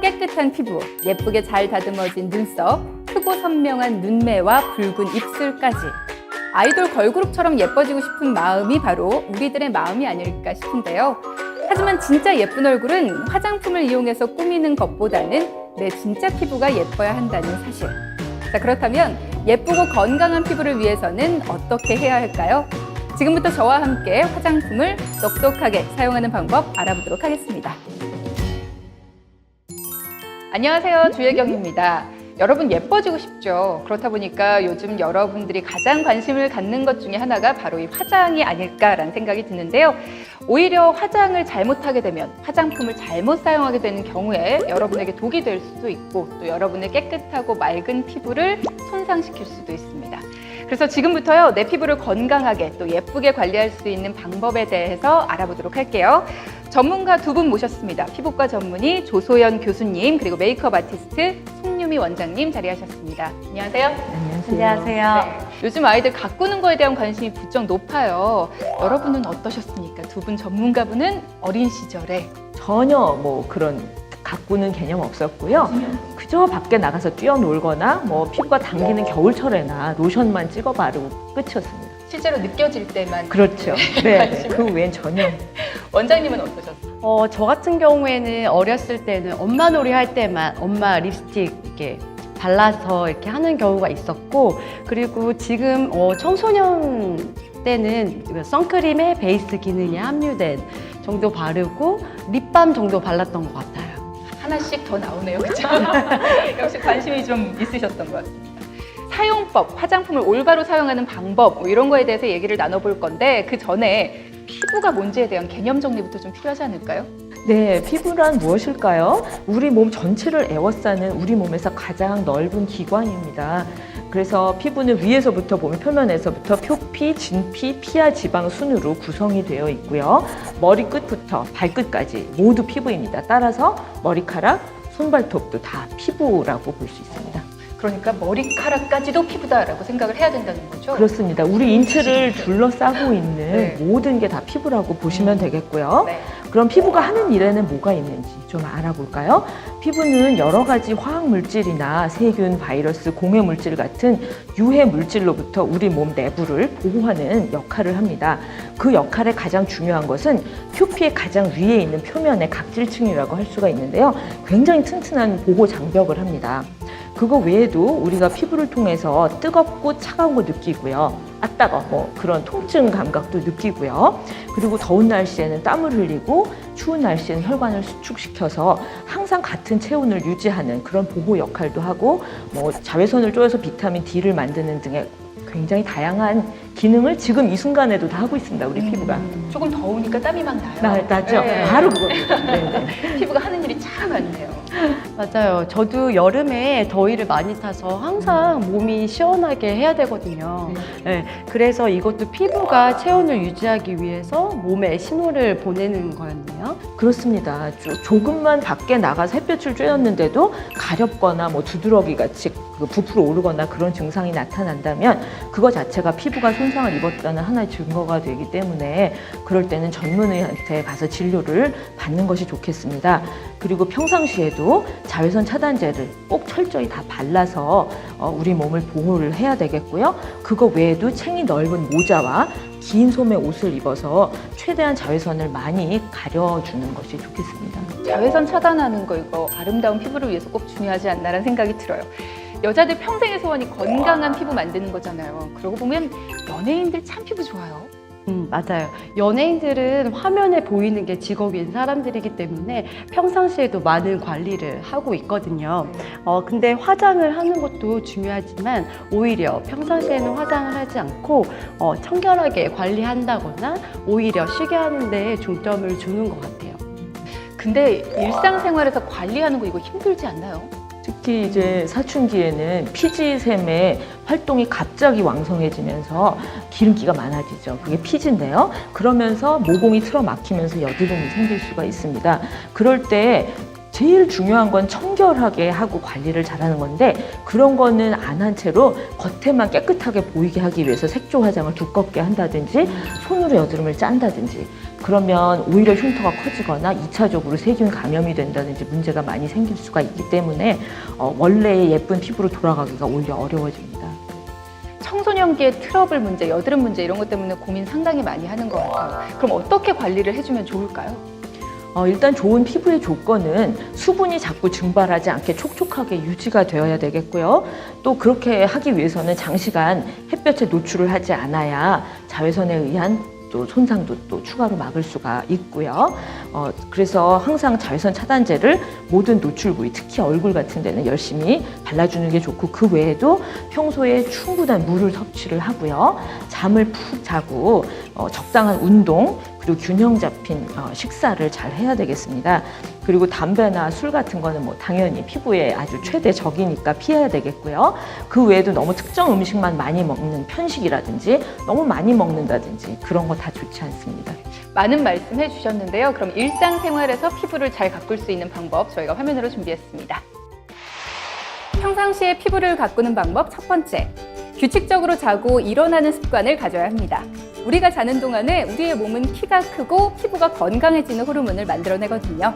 깨끗한 피부, 예쁘게 잘 다듬어진 눈썹, 크고 선명한 눈매와 붉은 입술까지. 아이돌 걸그룹처럼 예뻐지고 싶은 마음이 바로 우리들의 마음이 아닐까 싶은데요. 하지만 진짜 예쁜 얼굴은 화장품을 이용해서 꾸미는 것보다는 내 진짜 피부가 예뻐야 한다는 사실. 자, 그렇다면 예쁘고 건강한 피부를 위해서는 어떻게 해야 할까요? 지금부터 저와 함께 화장품을 똑똑하게 사용하는 방법 알아보도록 하겠습니다. 안녕하세요. 주혜경입니다. 여러분 예뻐지고 싶죠. 그렇다 보니까 요즘 여러분들이 가장 관심을 갖는 것 중에 하나가 바로 이 화장이 아닐까라는 생각이 드는데요. 오히려 화장을 잘못하게 되면 화장품을 잘못 사용하게 되는 경우에 여러분에게 독이 될 수도 있고 또 여러분의 깨끗하고 맑은 피부를 손상시킬 수도 있습니다. 그래서 지금부터요 내 피부를 건강하게 또 예쁘게 관리할 수 있는 방법에 대해서 알아보도록 할게요. 전문가 두 분 모셨습니다. 피부과 전문의 조소연 교수님 그리고 메이크업 아티스트 송유미 원장님 자리하셨습니다. 안녕하세요. 안녕하세요. 네. 요즘 아이들 가꾸는 거에 대한 관심이 부쩍 높아요. 여러분은 어떠셨습니까? 두 분 전문가분은 어린 시절에 전혀 뭐 그런 가꾸는 개념 없었고요. 그저 밖에 나가서 뛰어놀거나 뭐 피부가 당기는 겨울철에나 로션만 찍어 바르고 끝이었습니다. 실제로 느껴질 때만 그렇죠. 네, 네. 그 외엔 전혀. 원장님은 어떠셨어요? 어, 저 같은 경우에는 어렸을 때는 엄마 놀이 할 때만 엄마 립스틱 이렇게 발라서 이렇게 하는 경우가 있었고 그리고 지금 어, 청소년 때는 그 선크림에 베이스 기능이 함유된 정도 바르고 립밤 정도 발랐던 것 같아요. 하나씩 더 나오네요. 그죠? 역시 관심이 좀 있으셨던 것 같습니다. 사용법, 화장품을 올바로 사용하는 방법 뭐 이런 거에 대해서 얘기를 나눠볼 건데 그 전에 피부가 뭔지에 대한 개념 정리부터 좀 필요하지 않을까요? 네, 피부란 무엇일까요? 우리 몸 전체를 에워싸는 우리 몸에서 가장 넓은 기관입니다. 그래서 피부는 위에서부터 보면 표면에서부터 표피, 진피, 피하 지방 순으로 구성이 되어 있고요. 머리 끝부터 발끝까지 모두 피부입니다. 따라서 머리카락, 손발톱도 다 피부라고 볼 수 있습니다. 그러니까 머리카락까지도 피부다라고 생각을 해야 된다는 거죠. 그렇습니다. 우리 인체를 둘러싸고 있는 네. 모든 게 다 피부라고 보시면 되겠고요. 네. 그럼 피부가 하는 일에는 뭐가 있는지 좀 알아볼까요? 피부는 여러 가지 화학 물질이나 세균, 바이러스, 공해 물질 같은 유해 물질로부터 우리 몸 내부를 보호하는 역할을 합니다. 그 역할의 가장 중요한 것은 표피의 가장 위에 있는 표면의 각질층이라고 할 수가 있는데요. 굉장히 튼튼한 보호 장벽을 합니다. 그거 외에도 우리가 피부를 통해서 뜨겁고 차가운 거 느끼고요. 아 따가 뭐 그런 통증 감각도 느끼고요. 그리고 더운 날씨에는 땀을 흘리고 추운 날씨에는 혈관을 수축시켜서 항상 같은 체온을 유지하는 그런 보호 역할도 하고 뭐 자외선을 쪼여서 비타민 D를 만드는 등의 굉장히 다양한 기능을 지금 이 순간에도 다 하고 있습니다. 우리 피부가. 조금 더우니까 땀이 막 나요. 나, 나죠? 네. 바로 그겁니다. 네, 네. 피부가 하는 일이 참 많네요. 맞아요. 저도 여름에 더위를 많이 타서 항상 몸이 시원하게 해야 되거든요. 네, 그래서 이것도 피부가 체온을 유지하기 위해서 몸에 신호를 보내는 거였네요. 그렇습니다. 조, 조금만 밖에 나가서 햇볕을 쬐었는데도 가렵거나 뭐 두드러기 같이 그 부풀어 오르거나 그런 증상이 나타난다면 그거 자체가 피부가 손상을 입었다는 하나의 증거가 되기 때문에 그럴 때는 전문의한테 가서 진료를 받는 것이 좋겠습니다. 그리고 평상시에도 자외선 차단제를 꼭 철저히 다 발라서 어, 우리 몸을 보호를 해야 되겠고요. 그거 외에도 챙이 넓은 모자와 긴 소매 옷을 입어서 최대한 자외선을 많이 가려주는 것이 좋겠습니다. 자외선 차단하는 거 이거 아름다운 피부를 위해서 꼭 중요하지 않나라는 생각이 들어요. 여자들 평생의 소원이 건강한 피부 만드는 거잖아요. 그러고 보면 연예인들 참 피부 좋아요. 음, 맞아요. 연예인들은 화면에 보이는 게 직업인 사람들이기 때문에 평상시에도 많은 관리를 하고 있거든요. 어, 근데 화장을 하는 것도 중요하지만 오히려 평상시에는 화장을 하지 않고 어, 청결하게 관리한다거나 오히려 쉬게 하는 데 중점을 주는 것 같아요. 근데 일상생활에서 관리하는 거 이거 힘들지 않나요? 특히 이제 사춘기에는 피지샘의 활동이 갑자기 왕성해지면서 기름기가 많아지죠. 그게 피지인데요. 그러면서 모공이 틀어막히면서 여드름이 생길 수가 있습니다. 그럴 때 제일 중요한 건 청결하게 하고 관리를 잘하는 건데 그런 거는 안 한 채로 겉에만 깨끗하게 보이게 하기 위해서 색조 화장을 두껍게 한다든지 손으로 여드름을 짠다든지 그러면 오히려 흉터가 커지거나 이차적으로 세균 감염이 된다든지 문제가 많이 생길 수가 있기 때문에 어, 원래의 예쁜 피부로 돌아가기가 오히려 어려워집니다. 청소년기의 트러블 문제, 여드름 문제 이런 것 때문에 고민 상당히 많이 하는 것 같아요. 그럼 어떻게 관리를 해주면 좋을까요? 어, 일단 좋은 피부의 조건은 수분이 자꾸 증발하지 않게 촉촉하게 유지가 되어야 되겠고요. 또 그렇게 하기 위해서는 장시간 햇볕에 노출을 하지 않아야 자외선에 의한 또 손상도 또 추가로 막을 수가 있고요. 어, 그래서 항상 자외선 차단제를 모든 노출 부위, 특히 얼굴 같은 데는 열심히 발라주는 게 좋고 그 외에도 평소에 충분한 물을 섭취를 하고요. 잠을 푹 자고 어, 적당한 운동 그리고 균형 잡힌 어, 식사를 잘 해야 되겠습니다. 그리고 담배나 술 같은 거는 뭐 당연히 피부에 아주 최대 적이니까 피해야 되겠고요. 그 외에도 너무 특정 음식만 많이 먹는 편식이라든지 너무 많이 먹는다든지 그런 거 다 좋지 않습니다. 많은 말씀 해주셨는데요. 그럼 일상생활에서 피부를 잘 가꿀 수 있는 방법 저희가 화면으로 준비했습니다. 평상시에 피부를 가꾸는 방법 첫 번째. 규칙적으로 자고 일어나는 습관을 가져야 합니다. 우리가 자는 동안에 우리의 몸은 키가 크고 피부가 건강해지는 호르몬을 만들어내거든요.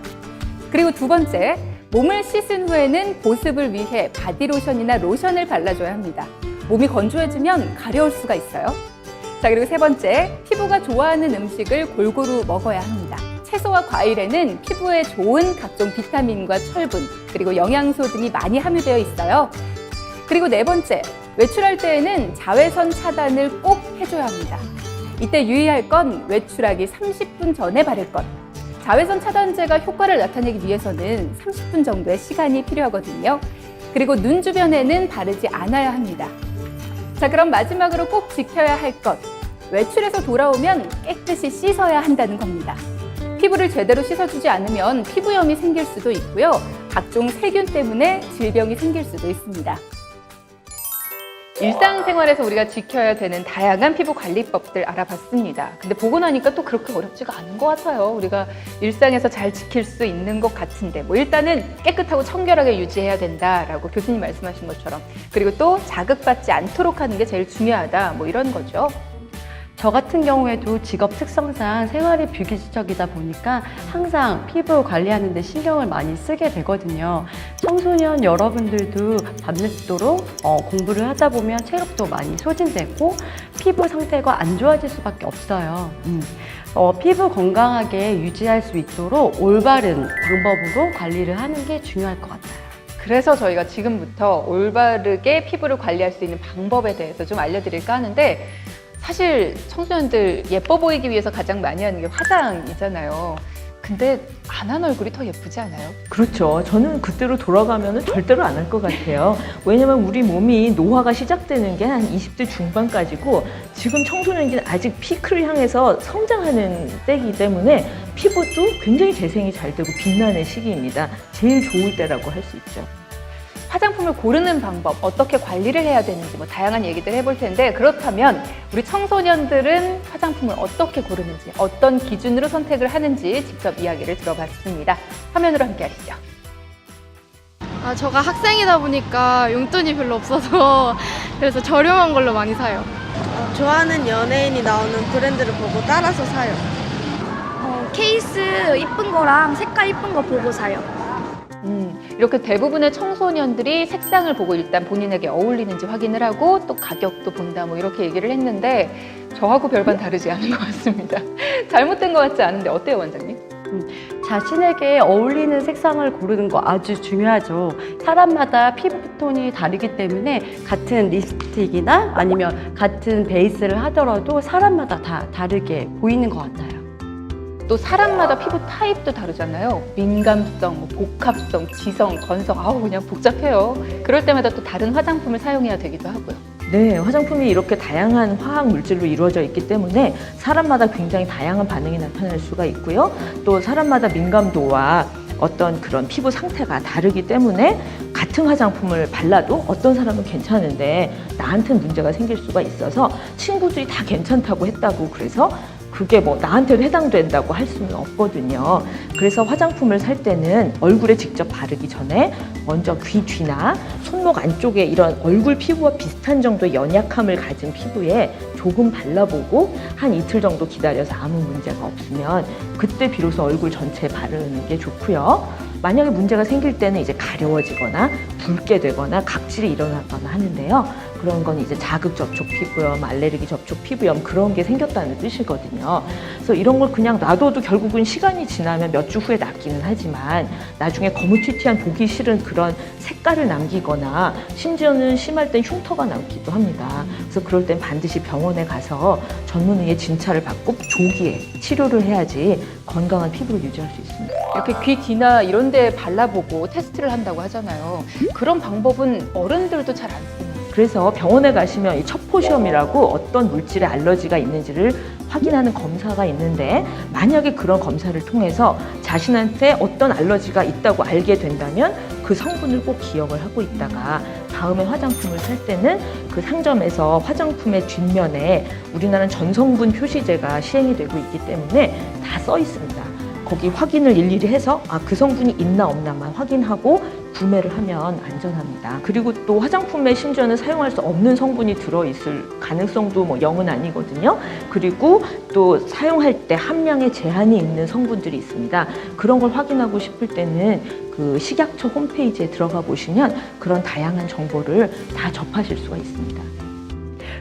그리고 두 번째, 몸을 씻은 후에는 보습을 위해 바디로션이나 로션을 발라줘야 합니다. 몸이 건조해지면 가려울 수가 있어요. 자, 그리고 세 번째, 피부가 좋아하는 음식을 골고루 먹어야 합니다. 채소와 과일에는 피부에 좋은 각종 비타민과 철분, 그리고 영양소 등이 많이 함유되어 있어요. 그리고 네 번째, 외출할 때에는 자외선 차단을 꼭 해줘야 합니다. 이때 유의할 건 외출하기 30분 전에 바를 것. 자외선 차단제가 효과를 나타내기 위해서는 30분 정도의 시간이 필요하거든요. 그리고 눈 주변에는 바르지 않아야 합니다. 자, 그럼 마지막으로 꼭 지켜야 할 것. 외출해서 돌아오면 깨끗이 씻어야 한다는 겁니다. 피부를 제대로 씻어주지 않으면 피부염이 생길 수도 있고요. 각종 세균 때문에 질병이 생길 수도 있습니다. 일상생활에서 우리가 지켜야 되는 다양한 피부 관리법들 알아봤습니다. 근데 보고 나니까 또 그렇게 어렵지가 않은 것 같아요. 우리가 일상에서 잘 지킬 수 있는 것 같은데, 뭐 일단은 깨끗하고 청결하게 유지해야 된다라고 교수님 말씀하신 것처럼, 그리고 또 자극받지 않도록 하는 게 제일 중요하다. 뭐 이런 거죠. 저 같은 경우에도 직업 특성상 생활이 비규칙적이다 보니까 항상 피부 관리하는 데 신경을 많이 쓰게 되거든요. 청소년 여러분들도 밤늦도록 어, 공부를 하다 보면 체력도 많이 소진되고 피부 상태가 안 좋아질 수밖에 없어요. 음. 어, 피부 건강하게 유지할 수 있도록 올바른 방법으로 관리를 하는 게 중요할 것 같아요. 그래서 저희가 지금부터 올바르게 피부를 관리할 수 있는 방법에 대해서 좀 알려드릴까 하는데 사실 청소년들 예뻐 보이기 위해서 가장 많이 하는 게 화장이잖아요. 근데 안 한 얼굴이 더 예쁘지 않아요? 그렇죠. 저는 그때로 돌아가면 절대로 안 할 것 같아요. 왜냐면 우리 몸이 노화가 시작되는 게 한 20대 중반까지고 지금 청소년기는 아직 피크를 향해서 성장하는 때이기 때문에 피부도 굉장히 재생이 잘 되고 빛나는 시기입니다. 제일 좋을 때라고 할 수 있죠. 화장품을 고르는 방법, 어떻게 관리를 해야 되는지 뭐 다양한 얘기들 해볼 텐데 그렇다면 우리 청소년들은 화장품을 어떻게 고르는지 어떤 기준으로 선택을 하는지 직접 이야기를 들어봤습니다. 화면으로 함께 하시죠. 아, 저가 학생이다 보니까 용돈이 별로 없어서 그래서 저렴한 걸로 많이 사요. 어, 좋아하는 연예인이 나오는 브랜드를 보고 따라서 사요. 어, 케이스 이쁜 거랑 색깔 이쁜 거 보고 사요. 음, 이렇게 대부분의 청소년들이 색상을 보고 일단 본인에게 어울리는지 확인을 하고 또 가격도 본다 뭐 이렇게 얘기를 했는데 저하고 별반 다르지 않은 것 같습니다. 잘못된 것 같지 않은데 어때요 원장님? 자신에게 어울리는 색상을 고르는 거 아주 중요하죠. 사람마다 피부톤이 다르기 때문에 같은 립스틱이나 아니면 같은 베이스를 하더라도 사람마다 다 다르게 보이는 것 같아요. 또 사람마다 피부 타입도 다르잖아요. 민감성, 뭐 복합성, 지성, 건성, 아우 그냥 복잡해요. 그럴 때마다 또 다른 화장품을 사용해야 되기도 하고요. 네, 화장품이 이렇게 다양한 화학 물질로 이루어져 있기 때문에 사람마다 굉장히 다양한 반응이 나타날 수가 있고요. 또 사람마다 민감도와 어떤 그런 피부 상태가 다르기 때문에 같은 화장품을 발라도 어떤 사람은 괜찮은데 나한테는 문제가 생길 수가 있어서 친구들이 다 괜찮다고 했다고 그래서 그게 뭐 나한테 해당된다고 할 수는 없거든요. 그래서 화장품을 살 때는 얼굴에 직접 바르기 전에 먼저 귀 뒤나 손목 안쪽에 이런 얼굴 피부와 비슷한 정도의 연약함을 가진 피부에 조금 발라보고 한 이틀 정도 기다려서 아무 문제가 없으면 그때 비로소 얼굴 전체에 바르는 게 좋고요. 만약에 문제가 생길 때는 이제 가려워지거나 붉게 되거나 각질이 일어나거나 하는데요. 그런 건 이제 자극 접촉 피부염, 알레르기 접촉 피부염 그런 게 생겼다는 뜻이거든요. 그래서 이런 걸 그냥 놔둬도 결국은 시간이 지나면 몇 주 후에 낫기는 하지만 나중에 거무튀튀한 보기 싫은 그런 색깔을 남기거나 심지어는 심할 땐 흉터가 남기도 합니다. 그래서 그럴 땐 반드시 병원에 가서 전문의의 진찰을 받고 조기에 치료를 해야지 건강한 피부를 유지할 수 있습니다. 이렇게 귀 뒤나 이런 데 발라보고 테스트를 한다고 하잖아요. 그런 방법은 어른들도 잘안 씁니다. 그래서 병원에 가시면 이 첩포시험이라고 어떤 물질에 알러지가 있는지를 확인하는 검사가 있는데 만약에 그런 검사를 통해서 자신한테 어떤 알러지가 있다고 알게 된다면 그 성분을 꼭 기억을 하고 있다가 다음에 화장품을 살 때는 그 상점에서 화장품의 뒷면에 우리나라는 전성분 표시제가 시행이 되고 있기 때문에 다 써 있습니다. 거기 확인을 일일이 해서 아, 그 성분이 있나 없나만 확인하고 구매를 하면 안전합니다. 그리고 또 화장품에 심지어는 사용할 수 없는 성분이 들어있을 가능성도 뭐 0은 아니거든요. 그리고 또 사용할 때 함량에 제한이 있는 성분들이 있습니다. 그런 걸 확인하고 싶을 때는 그 식약처 홈페이지에 들어가 보시면 그런 다양한 정보를 다 접하실 수가 있습니다.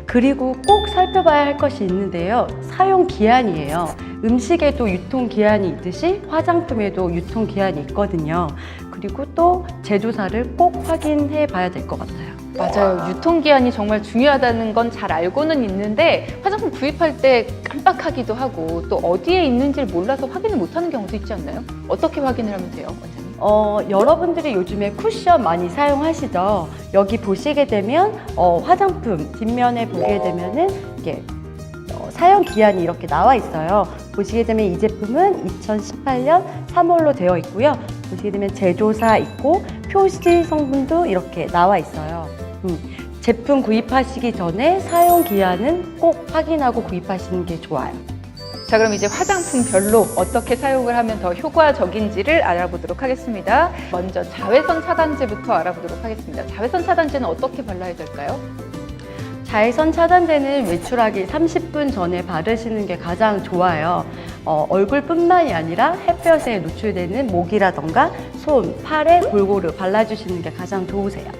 그리고 꼭 살펴봐야 할 것이 있는데요. 사용 기한이에요. 음식에도 유통 기한이 있듯이 화장품에도 유통 기한이 있거든요. 그리고 또 제조사를 꼭 확인해 봐야 될 것 같아요. 맞아요. 유통기한이 정말 중요하다는 건 잘 알고는 있는데 화장품 구입할 때 깜빡하기도 하고 또 어디에 있는지를 몰라서 확인을 못하는 경우도 있지 않나요? 어떻게 확인을 하면 돼요, 원장님? 어, 여러분들이 요즘에 쿠션 많이 사용하시죠? 여기 보시게 되면 어, 화장품 뒷면에 보게 되면은 이게 어, 사용 기한이 이렇게 나와 있어요. 보시게 되면 이 제품은 2018년 3월로 되어 있고요. 보시게 되면 제조사 있고 표시 성분도 이렇게 나와 있어요. 음, 제품 구입하시기 전에 사용 기한은 꼭 확인하고 구입하시는 게 좋아요. 자, 그럼 이제 화장품별로 어떻게 사용을 하면 더 효과적인지를 알아보도록 하겠습니다. 먼저 자외선 차단제부터 알아보도록 하겠습니다. 자외선 차단제는 어떻게 발라야 될까요? 자외선 차단제는 외출하기 30분 전에 바르시는 게 가장 좋아요. 어, 얼굴뿐만이 아니라 햇볕에 노출되는 목이라던가 손, 팔에 골고루 발라주시는 게 가장 좋으세요.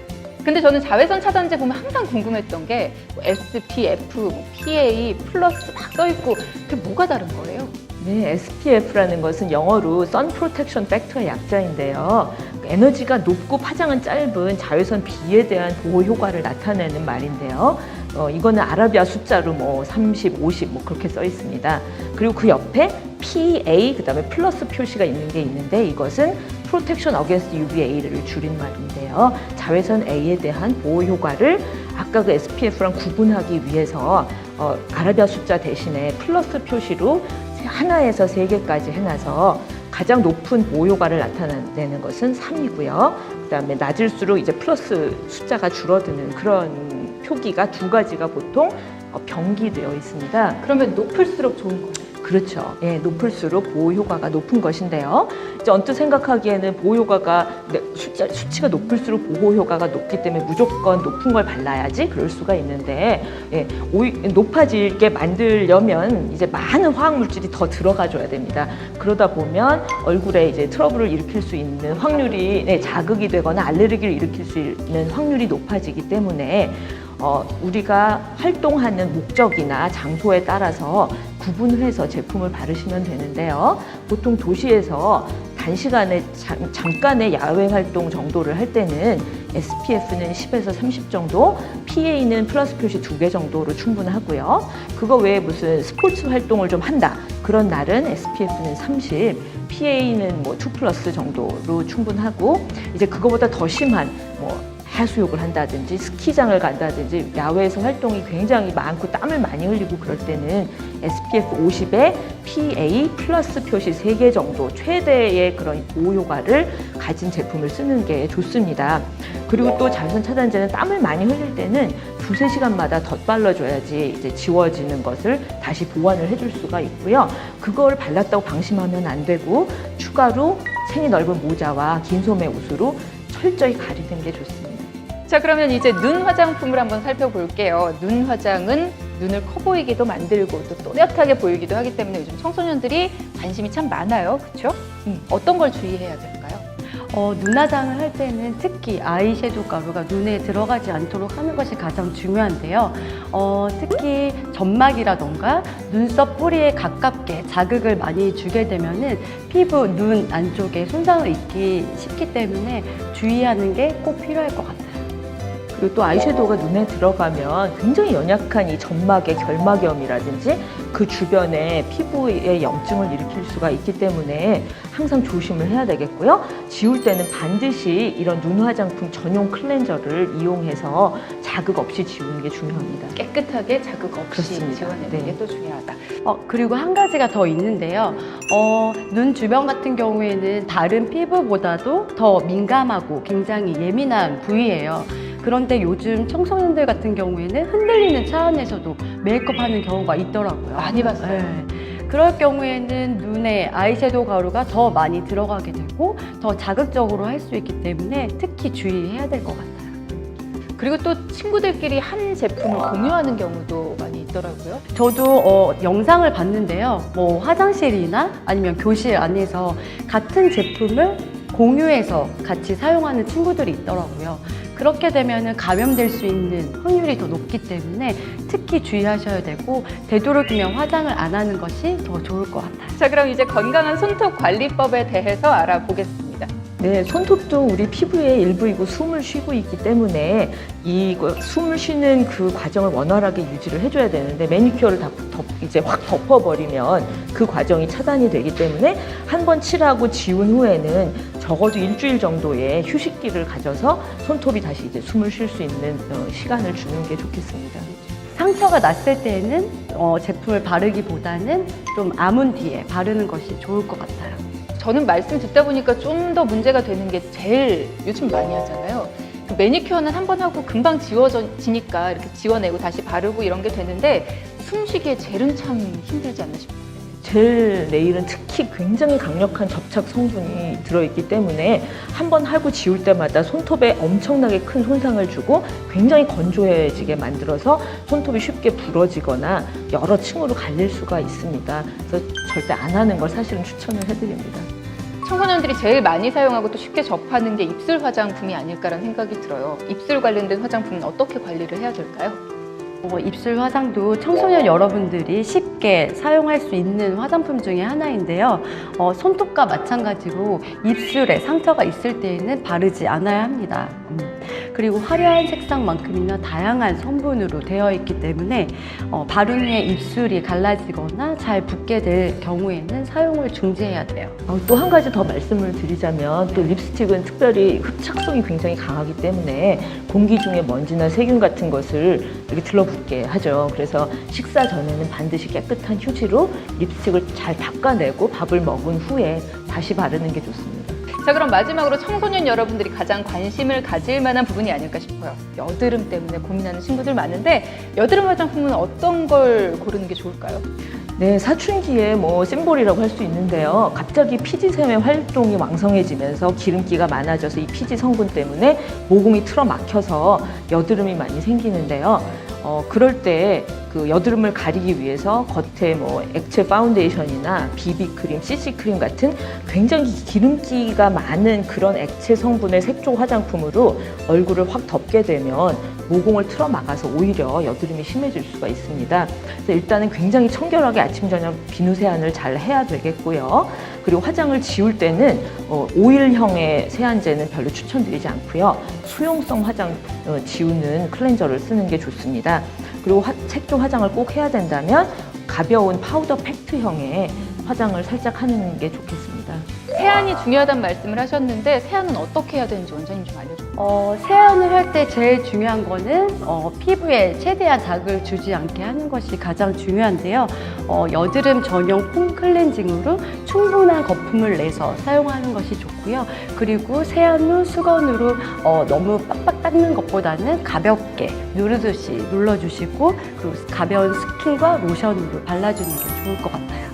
근데 저는 자외선 차단제 보면 항상 궁금했던 게뭐 SPF, 뭐 PA, 플러스 막 써있고 그게 뭐가 다른 거예요? 네, SPF라는 것은 영어로 Sun Protection Factor 약자인데요. 에너지가 높고 파장은 짧은 자외선 B에 대한 보호 효과를 나타내는 말인데요. 어, 이거는 아라비아 숫자로 뭐 30, 50 뭐 그렇게 써 있습니다. 그리고 그 옆에 PA 그다음에 플러스 표시가 있는 게 있는데 이것은 Protection Against UVA를 줄인 말인데요. 자외선 A에 대한 보호 효과를 아까 그 SPF랑 구분하기 위해서 어, 아라비아 숫자 대신에 플러스 표시로 하나에서 세 개까지 해놔서 가장 높은 보호 효과를 나타내는 것은 3이고요. 그다음에 낮을수록 이제 플러스 숫자가 줄어드는 그런 표기가 두 가지가 보통 어, 병기되어 있습니다. 그러면 높을수록 좋은 거예요. 그렇죠. 예, 높을수록 보호 효과가 높은 것인데요. 이제 언뜻 생각하기에는 보호 효과가 네, 숫자, 수치가 높을수록 보호 효과가 높기 때문에 무조건 높은 걸 발라야지 그럴 수가 있는데 예, 오히, 높아지게 만들려면 이제 많은 화학 물질이 더 들어가줘야 됩니다. 그러다 보면 얼굴에 이제 트러블을 일으킬 수 있는 확률이 네, 자극이 되거나 알레르기를 일으킬 수 있는 확률이 높아지기 때문에 어, 우리가 활동하는 목적이나 장소에 따라서 구분을 해서 제품을 바르시면 되는데요. 보통 도시에서 단시간에 잠, 잠깐의 야외 활동 정도를 할 때는 SPF는 10에서 30 정도, PA는 플러스 표시 두 개 정도로 충분하고요. 그거 외에 무슨 스포츠 활동을 좀 한다. 그런 날은 SPF는 30, PA는 뭐2 플러스 정도로 충분하고 이제 그거보다 더 심한 뭐 해수욕을 한다든지 스키장을 간다든지 야외에서 활동이 굉장히 많고 땀을 많이 흘리고 그럴 때는 SPF 50에 PA 플러스 표시 3개 정도 최대의 그런 보호 효과를 가진 제품을 쓰는 게 좋습니다. 그리고 또 자외선 차단제는 땀을 많이 흘릴 때는 두세 시간마다 덧발라줘야지 이제 지워지는 것을 다시 보완을 해줄 수가 있고요. 그걸 발랐다고 방심하면 안 되고 추가로 생이 넓은 모자와 긴 소매 옷으로 철저히 가리는 게 좋습니다. 자, 그러면 이제 눈 화장품을 한번 살펴볼게요. 눈 화장은 눈을 커 보이기도 만들고 또 또렷하게 보이기도 하기 때문에 요즘 청소년들이 관심이 참 많아요. 그렇죠? 어떤 걸 주의해야 될까요? 어, 눈화장을 할 때는 특히 아이섀도우 가루가 눈에 들어가지 않도록 하는 것이 가장 중요한데요. 어, 특히 점막이라던가 눈썹 뿌리에 가깝게 자극을 많이 주게 되면은 피부 눈 안쪽에 손상을 입기 쉽기 때문에 주의하는 게 꼭 필요할 것 같아요. 그리고 또 아이섀도우가 눈에 들어가면 굉장히 연약한 이 점막의 결막염이라든지 그 주변에 피부에 염증을 일으킬 수가 있기 때문에 항상 조심을 해야 되겠고요. 지울 때는 반드시 이런 눈 화장품 전용 클렌저를 이용해서 자극 없이 지우는 게 중요합니다. 깨끗하게 자극 없이 그렇습니다. 지워내는 네. 게 또 중요하다. 어, 그리고 한 가지가 더 있는데요. 어, 눈 주변 같은 경우에는 다른 피부보다도 더 민감하고 굉장히 예민한 부위예요. 그런데 요즘 청소년들 같은 경우에는 흔들리는 차 안에서도 메이크업 하는 경우가 있더라고요. 많이 봤어요. 네. 그럴 경우에는 눈에 아이섀도우 가루가 더 많이 들어가게 되고 더 자극적으로 할 수 있기 때문에 특히 주의해야 될 것 같아요. 그리고 또 친구들끼리 한 제품을 공유하는 경우도 많이 있더라고요. 저도 어, 영상을 봤는데요. 뭐 화장실이나 아니면 교실 안에서 같은 제품을 공유해서 같이 사용하는 친구들이 있더라고요. 그렇게 되면 감염될 수 있는 확률이 더 높기 때문에 특히 주의하셔야 되고 되도록이면 화장을 안 하는 것이 더 좋을 것 같아요. 자, 그럼 이제 건강한 손톱 관리법에 대해서 알아보겠습니다. 네, 손톱도 우리 피부의 일부이고 숨을 쉬고 있기 때문에 이 숨을 쉬는 그 과정을 원활하게 유지를 해줘야 되는데 매니큐어를 다 덮, 이제 확 덮어버리면 그 과정이 차단이 되기 때문에 한 번 칠하고 지운 후에는 적어도 일주일 정도의 휴식기를 가져서 손톱이 다시 이제 숨을 쉴 수 있는 어, 시간을 주는 게 좋겠습니다. 상처가 났을 때는 어, 제품을 바르기보다는 좀 아문 뒤에 바르는 것이 좋을 것 같아요. 저는 말씀 듣다 보니까 좀 더 문제가 되는 게젤 요즘 많이 하잖아요. 그 매니큐어는 한 번 하고 금방 지워지니까 이렇게 지워내고 다시 바르고 이런 게 되는데 숨쉬기에 젤은 참 힘들지 않나 싶어요. 젤 네일은 특히 굉장히 강력한 접착 성분이 들어있기 때문에 한 번 하고 지울 때마다 손톱에 엄청나게 큰 손상을 주고 굉장히 건조해지게 만들어서 손톱이 쉽게 부러지거나 여러 층으로 갈릴 수가 있습니다. 그래서 절대 안 하는 걸 사실은 추천을 해드립니다. 청소년들이 제일 많이 사용하고 또 쉽게 접하는 게 입술 화장품이 아닐까라는 생각이 들어요. 입술 관련된 화장품은 어떻게 관리를 해야 될까요? 어, 입술 화장도 청소년 여러분들이 쉽게 사용할 수 있는 화장품 중에 하나인데요. 어, 손톱과 마찬가지로 입술에 상처가 있을 때에는 바르지 않아야 합니다. 음, 그리고 화려한 색상만큼이나 다양한 성분으로 되어 있기 때문에 어, 바른 후에 입술이 갈라지거나 잘 붓게 될 경우에는 사용을 중지해야 돼요. 어, 또한 가지 더 말씀을 드리자면 또 립스틱은 특별히 흡착성이 굉장히 강하기 때문에 공기 중에 먼지나 세균 같은 것을 이렇게 들러 붙게 하죠. 그래서 식사 전에는 반드시 깨끗한 휴지로 립스틱을 잘 닦아내고 밥을 먹은 후에 다시 바르는 게 좋습니다. 자, 그럼 마지막으로 청소년 여러분들이 가장 관심을 가질 만한 부분이 아닐까 싶어요. 여드름 때문에 고민하는 친구들 많은데 여드름 화장품은 어떤 걸 고르는 게 좋을까요? 네, 사춘기에 뭐 심볼이라고 할 수 있는데요. 갑자기 피지샘의 활동이 왕성해지면서 기름기가 많아져서 이 피지 성분 때문에 모공이 틀어 막혀서 여드름이 많이 생기는데요. 어, 그럴 때 그 여드름을 가리기 위해서 겉에 뭐 액체 파운데이션이나 비비크림, CC크림 같은 굉장히 기름기가 많은 그런 액체 성분의 색조 화장품으로 얼굴을 확 덮게 되면 모공을 틀어 막아서 오히려 여드름이 심해질 수가 있습니다. 그래서 일단은 굉장히 청결하게 아침 저녁 비누 세안을 잘 해야 되겠고요. 그리고 화장을 지울 때는 어, 오일형의 세안제는 별로 추천드리지 않고요. 수용성 화장 어, 지우는 클렌저를 쓰는 게 좋습니다. 그리고 화, 색조 화장을 꼭 해야 된다면 가벼운 파우더 팩트형의 화장을 살짝 하는 게 좋겠습니다. 세안이 중요하다는 말씀을 하셨는데 세안은 어떻게 해야 되는지 원장님 좀 알려주세요. 어, 세안을 할 때 제일 중요한 거는 어, 피부에 최대한 자극을 주지 않게 하는 것이 가장 중요한데요. 어, 여드름 전용 폼 클렌징으로 충분한 거품을 내서 사용하는 것이 좋고요. 그리고 세안 후 수건으로 어, 너무 빡빡 닦는 것보다는 가볍게 누르듯이 눌러주시고 그리고 가벼운 스킨과 로션으로 발라주는 게 좋을 것 같아요.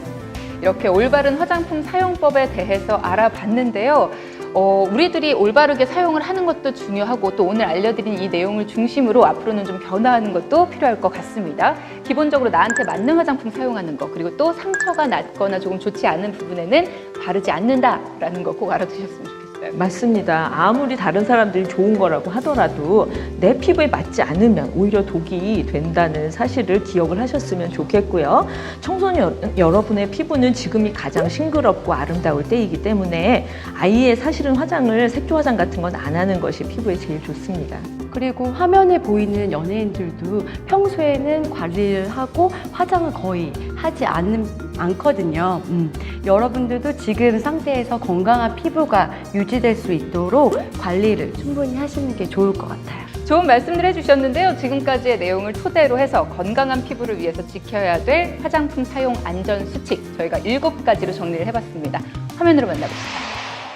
이렇게 올바른 화장품 사용법에 대해서 알아봤는데요. 어, 우리들이 올바르게 사용을 하는 것도 중요하고 또 오늘 알려드린 이 내용을 중심으로 앞으로는 좀 변화하는 것도 필요할 것 같습니다. 기본적으로 나한테 맞는 화장품 사용하는 것 그리고 또 상처가 났거나 조금 좋지 않은 부분에는 바르지 않는다라는 거 꼭 알아두셨으면 좋겠어요. 맞습니다. 아무리 다른 사람들이 좋은 거라고 하더라도 내 피부에 맞지 않으면 오히려 독이 된다는 사실을 기억을 하셨으면 좋겠고요. 청소년 여러분의 피부는 지금이 가장 싱그럽고 아름다울 때이기 때문에 아이의 사실은 화장을 색조 화장 같은 건 안 하는 것이 피부에 제일 좋습니다. 그리고 화면에 보이는 연예인들도 평소에는 관리를 하고 화장을 거의 하지 않는, 않거든요. 음. 여러분들도 지금 상태에서 건강한 피부가 유지될 수 있도록 관리를 충분히 하시는 게 좋을 것 같아요. 좋은 말씀들 해주셨는데요. 지금까지의 내용을 토대로 해서 건강한 피부를 위해서 지켜야 될 화장품 사용 안전 수칙 저희가 일곱 가지로 정리를 해봤습니다. 화면으로 만나봅시다.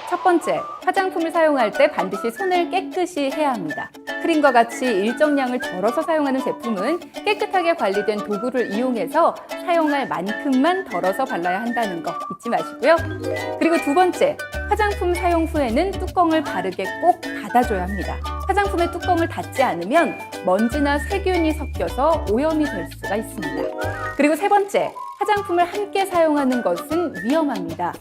첫 번째, 화장품을 사용할 때 반드시 손을 깨끗이 해야 합니다. 크림과 같이 일정량을 덜어서 사용하는 제품은 깨끗하게 관리된 도구를 이용해서 사용할 만큼만 덜어서 발라야 한다는 거 잊지 마시고요. 그리고 두 번째, 화장품 사용 후에는 뚜껑을 바르게 꼭 닫아줘야 합니다. 화장품의 뚜껑을 닫지 않으면 먼지나 세균이 섞여서 오염이 될 수가 있습니다. 그리고 세 번째, 화장품을 함께 사용하는 것은 위험합니다.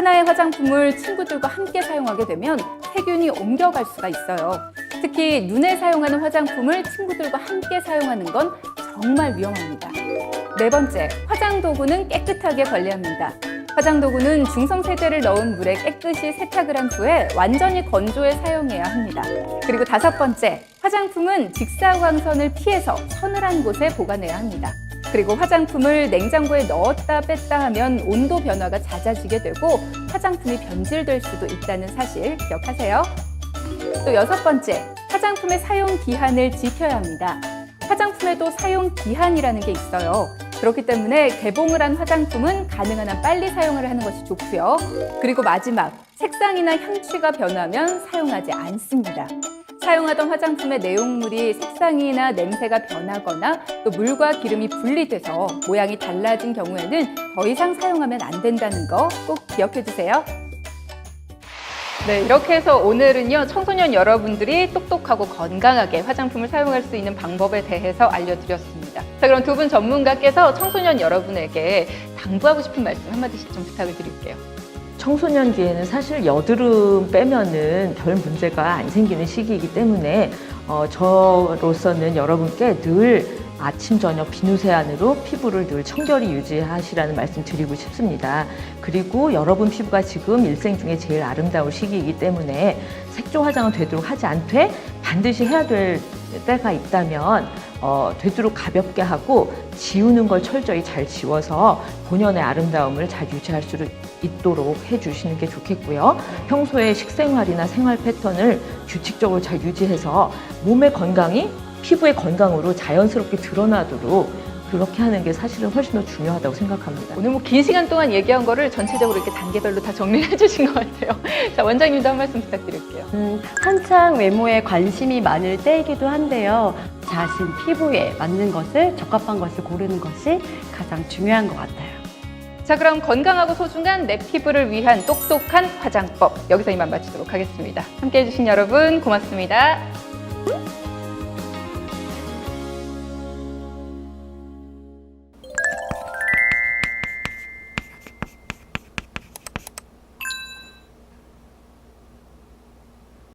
하나의 화장품을 친구들과 함께 사용하게 되면 세균이 옮겨갈 수가 있어요. 특히 눈에 사용하는 화장품을 친구들과 함께 사용하는 건 정말 위험합니다. 네 번째, 화장 도구는 깨끗하게 관리합니다. 화장 도구는 중성 세제를 넣은 물에 깨끗이 세탁을 한 후에 완전히 건조해 사용해야 합니다. 그리고 다섯 번째, 화장품은 직사광선을 피해서 서늘한 곳에 보관해야 합니다. 그리고 화장품을 냉장고에 넣었다 뺐다 하면 온도 변화가 잦아지게 되고 화장품이 변질될 수도 있다는 사실 기억하세요. 또 여섯 번째, 화장품의 사용 기한을 지켜야 합니다. 화장품에도 사용 기한이라는 게 있어요. 그렇기 때문에 개봉을 한 화장품은 가능한 한 빨리 사용을 하는 것이 좋고요. 그리고 마지막, 색상이나 향취가 변하면 사용하지 않습니다. 사용하던 화장품의 내용물이 색상이나 냄새가 변하거나 또 물과 기름이 분리돼서 모양이 달라진 경우에는 더 이상 사용하면 안 된다는 거 꼭 기억해 두세요. 네, 이렇게 해서 오늘은요, 청소년 여러분들이 똑똑하고 건강하게 화장품을 사용할 수 있는 방법에 대해서 알려드렸습니다. 자, 그럼 두 분 전문가께서 청소년 여러분에게 당부하고 싶은 말씀 한마디씩 좀 부탁을 드릴게요. 청소년기에는 사실 여드름 빼면은 별 문제가 안 생기는 시기이기 때문에 어, 저로서는 여러분께 늘 아침 저녁 비누 세 안으로 피부를 늘 청결히 유지하시라는 말씀 드리고 싶습니다. 그리고 여러분 피부가 지금 일생 중에 제일 아름다운 시기이기 때문에 색조 화장은 되도록 하지 않되 반드시 해야 될 때가 있다면 어, 되도록 가볍게 하고 지우는 걸 철저히 잘 지워서 본연의 아름다움을 잘 유지할 수 있도록 해주시는 게 좋겠고요. 평소에 식생활이나 생활 패턴을 규칙적으로 잘 유지해서 몸의 건강이 피부의 건강으로 자연스럽게 드러나도록 그렇게 하는 게 사실은 훨씬 더 중요하다고 생각합니다. 오늘 뭐 긴 시간 동안 얘기한 거를 전체적으로 이렇게 단계별로 다 정리를 해주신 것 같아요. 자, 원장님도 한 말씀 부탁드릴게요. 음, 한창 외모에 관심이 많을 때이기도 한데요. 자신 피부에 맞는 것을 적합한 것을 고르는 것이 가장 중요한 것 같아요. 자, 그럼 건강하고 소중한 내 피부를 위한 똑똑한 화장법 여기서 이만 마치도록 하겠습니다. 함께 해 주신 여러분 고맙습니다.